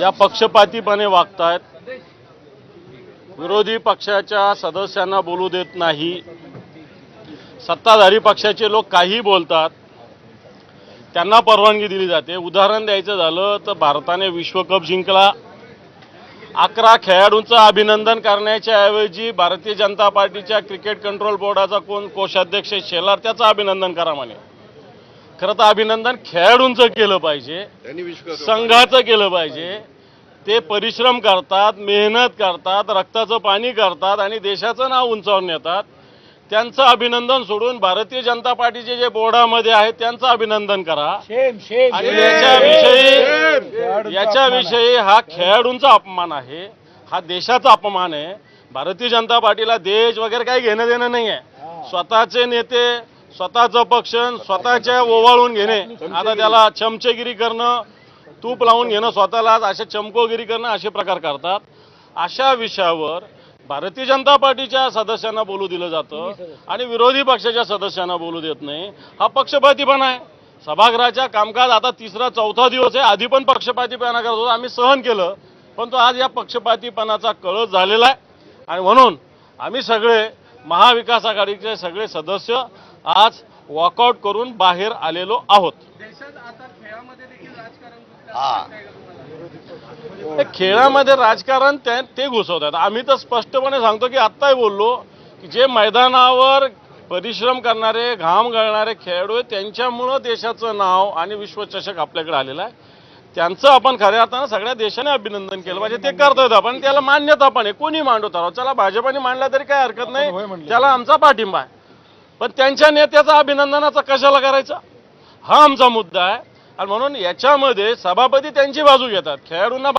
या पक्षपातीपणे वागतायत. विरोधी पक्षाच्या सदस्यांना बोलू देत नाही. सत्ताधारी पक्षाचे लोक काही बोलतात त्यांना परवानगी दिली जाते. उदाहरण द्यायचं झालं तर भारताने विश्वकप जिंकला. अकरा खेळाडूंचं अभिनंदन करण्याच्या ऐवजी भारतीय जनता पार्टीच्या क्रिकेट कंट्रोल बोर्डाचा कोण कोषाध्यक्ष शेलार त्याचं अभिनंदन करा म्हणे. खरं तर अभिनंदन खेळाडूंचं केलं पाहिजे. त्यांनी विश्व संघाचं केलं पाहिजे. ते परिश्रम करतात मेहनत करतात रक्ताचं पाणी करतात आणि देशाचं नाव उंचावून नेतात. त्यांचं अभिनंदन सोडून भारतीय जनता पार्टीचे जे बोर्डामध्ये आहेत त्यांचं अभिनंदन करा. शेम शेम आणि याच्याविषयी याच्याविषयी हा खेळाडूंचा अपमान आहे. हा देशाचा अपमान आहे. भारतीय जनता पार्टीला देश वगैरे काही घेणं देणं नाही आहे स्वतःचे नेते स्वतःचं पक्ष स्वतःच्या ओवाळून घेणे. आता त्याला चमचेगिरी करणं तूप लावून घेणं स्वतःला अशा चमकोगिरी करणं असे प्रकार करतात. अशा विषयावर भारतीय जनता पार्टीच्या सदस्यांना बोलू दिलं जातं आणि विरोधी पक्षाच्या सदस्यांना बोलू देत नाही. हा पक्षपातीपणा आहे. सभागृहाच्या कामकाज आता तिसरा चौथा दिवस आहे. आधी पण पक्षपातीपणा करत होतो. आम्ही सहन केलं. पण तो आज या पक्षपातीपणाचा कळस झालेला आहे. आणि म्हणून आम्ही सगळे महाविकास आघाडीचे सगळे सदस्य आज वॉकआउट करून बाहेर आलेलो आहोत. देशात आता खेळामध्ये देखील राजकारण हा. ते खेळामध्ये राजकारण ते ते घुसवतात. आम्ही तर स्पष्टपणे सांगतो की आत्ताही बोललो की जे मैदानावर परिश्रम करणारे घाम गळणारे खेळाडू आहेत त्यांच्यामुळं देशाचं नाव आणि विश्वचषक आपल्याकडे आलेलं आहे. त्यांचं आपण खऱ्या अर्थानं सगळ्या देशाने अभिनंदन केलं. पाहिजे ते करतोय आपण. त्याला मान्यता पण आहे. कोणी मांडू राव चला भाजपाने मांडला तरी काही हरकत नाही. त्याला आमचा पाठिंबा आहे. पण त्यांच्या नेत्याचा अभिनंदनाचा कशाला करायचा? हा आमचा मुद्दा आहे. आणि म्हणून याच्यामध्ये सभापती त्यांची बाजू घेतात. खेळाडूंना